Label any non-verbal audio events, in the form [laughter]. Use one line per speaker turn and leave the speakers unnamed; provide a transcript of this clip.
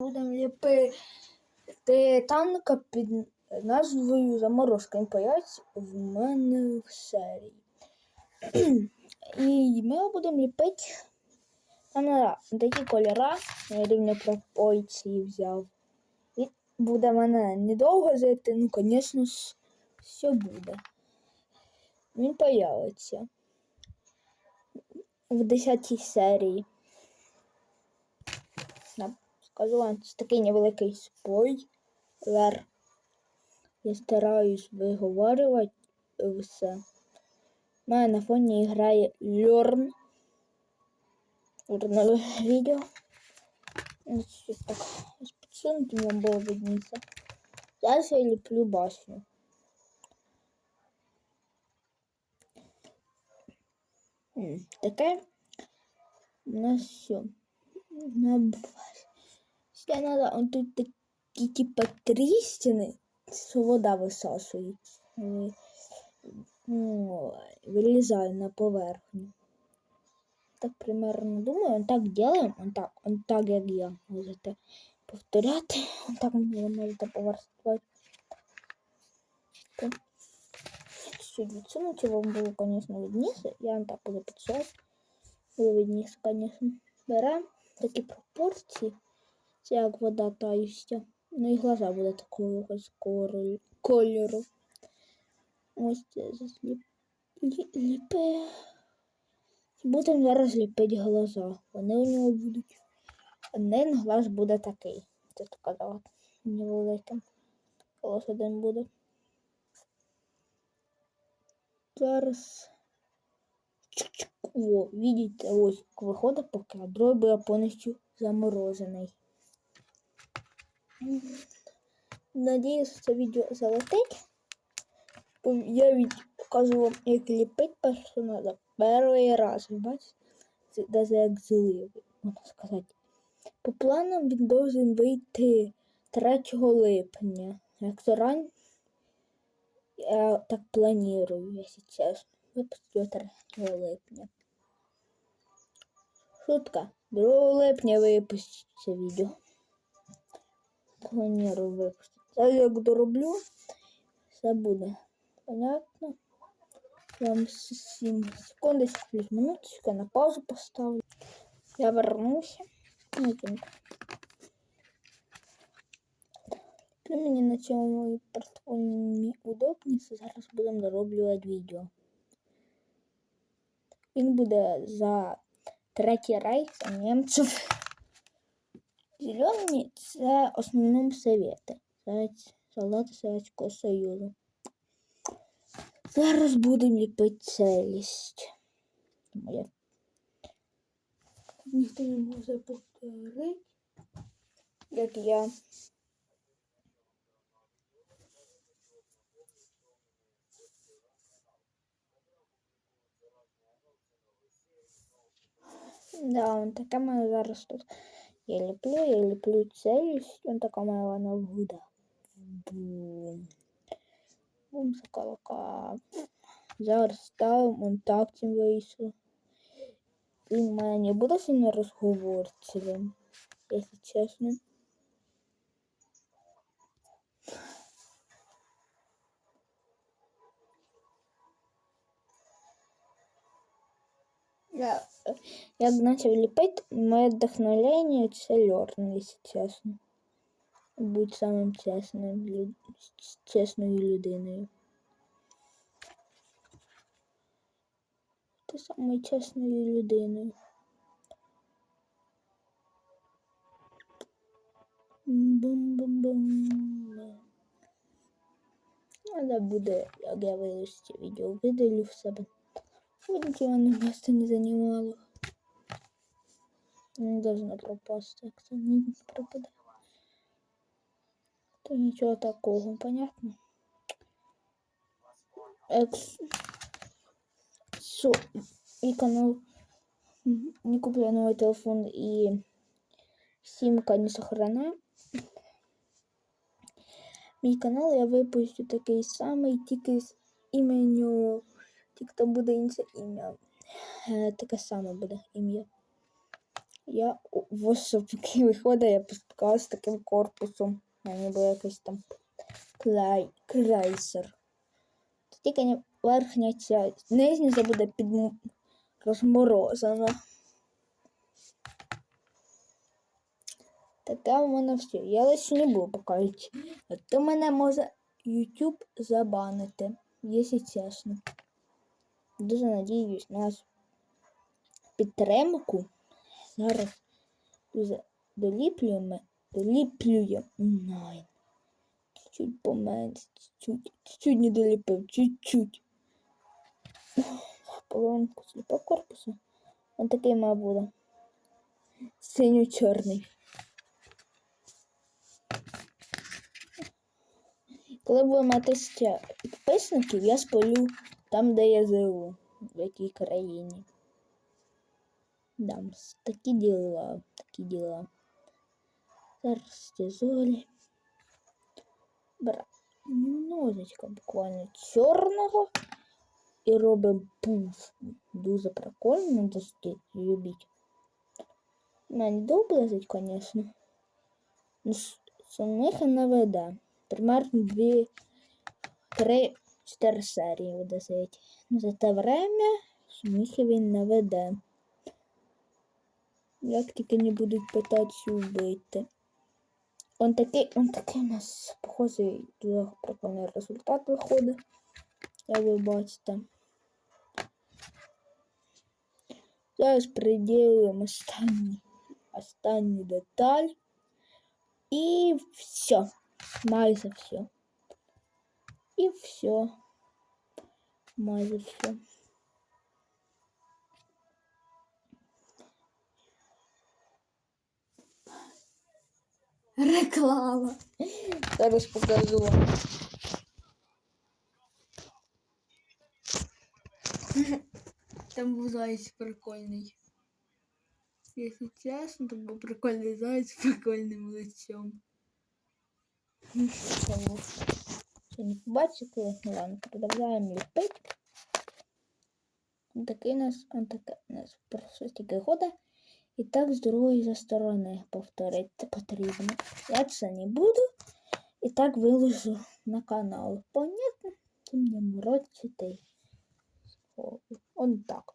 Будемо ліпити танка під назвою Заморозка. Появиться в мене в серії. [clears throat] І ми будемо ліпити там такі кольори, я рівні пропорції взяв. Він буде мене недовго жити, ну, звісно, все буде. Він появиться в 10 серії. Да, Скажу вам, це такий невеликий спойлер. Я стараюсь виговорювати все. У мене на фоні грає Льорн. Вернули відео. Ось так. Ось підсунути вам було видніше. Зараз я ліплю башню. М, Таке у нас все. Ще он тут такі типа тріщини, що вода висасується. Ви- ну, Вилізає на поверхню. Так примерно думаю, он так делаем, он так, он так, як я. Можете повторяти. [laughs] Он так ви можете поверстувати. Чуть відсунути, вам було, конечно, видніше. Я вам так буду підсувати. Було видніше, конечно. Беремо такі пропорції. Як вода таїстя. Ну і глаза буде такого кольору. Ось це засліп. Будемо зараз ліпити глаза. Вони у нього будуть. Один глаз буде такий. Це сказала. Невеликим. Ось один буде. Зараз. Чик-чик. О, видите, ось виходить поки, а другий буде повністю заморожений. Надіюсь, це відео залетить. Я від... покажу вам, як ліпити персонажа. Перший раз, бачите? Навіть як злив, можна сказати. По планам він должен вийти 3 липня. Як ран... Я так планую, якщо чесно. Випустю 3 липня. Шутка. 2 липня випустить це відео. Планую випустити. Зараз як дороблю, все буде. Понятно? Вам 7 секундочку, плюс минуточку, на паузу поставлю. Я вернуся. Ну, там. Ну, мені на цьому портфолі удобніше. Зараз будемо дороблювати відео. Він буде за третій рейх за німців. Зелені це основному совєти. Совєт- Солдати Совєтського Союзу. Зараз будемо ліпити целість. Ніхто не може повторити, як я. Да, он така моя зараз тут. Я ліплю, я ліплю целість, он така моя вона буде. Бум. Бум, соколока. Зараз ставимо, он так цим вийшло. Він в мене не буде сильно розговорчивим, якщо чесно. Я, е, як почав ліпити, моє вдохновлення це Льорн, якщо чесно. Будь самим чесним, лю- чесною людиною. Ти самою чесною людиною. Бум-бум-бум. Треба буде, як я вилучу відео, видалю в себе. Щоб нічого не просто не займало. Не должно пропасти, як це не пропаде. То нічого такого, понятно? Екс... Со... І канал не куплю новий телефон і сімка не сохраняє. Мій канал я випущу такий самий, тільки з іменю, тільки там буде інше ім'я. Е, Таке саме буде ім'я. Я ось такий [laughs] виходить, я поспікала з таким корпусом. А ніби якийсь там клей, крейсер. Тільки не верхня ця, нижня це буде під розморозана. Таке у мене все. Я лише не буду показувати. А то мене може YouTube забанити, якщо чесно. Дуже надіюсь на підтримку. Зараз доліплюємо, доліплюємо. Найн. Чуть поменше, чуть, чуть не доліпив, чуть-чуть. Половинку сліпа корпусу. Ось такий має буде. Синьо-чорний. Коли буде мати ще підписників, я спалю там, де я живу, в якій країні. Да, с- такі діла, такі діла. Зараз ці зорі. Бра. Немножечко буквально чорного. І робимо пуф. Дуже прикольно, дуже любіть. Мене доблизить, звісно. Ну, с- самих і не веде. Примерно дві, три, чотири серії буде сидіти. Ну, за те время самих він не веде. Як тільки не будуть питатися вбити. Он такий, он такий у нас похожий дуже прикольний результат виходить. Як ви бачите. Зараз приділимо останню, останню деталь. І все. Майже все. І все. Майже все. Реклама. Зараз покажу вам. Там був заяць прикольний. Якщо чесно, то був прикольний заяць з прикольним лицем. Ще не побачите, ну ладно, продовжаємо ліпити. Такий нас, он таке у нас просто тільки хода. І так з другої сторони повторити потрібно. Я це не буду. І так виложу на канал. Понятно? Ти мені морочити. Он так.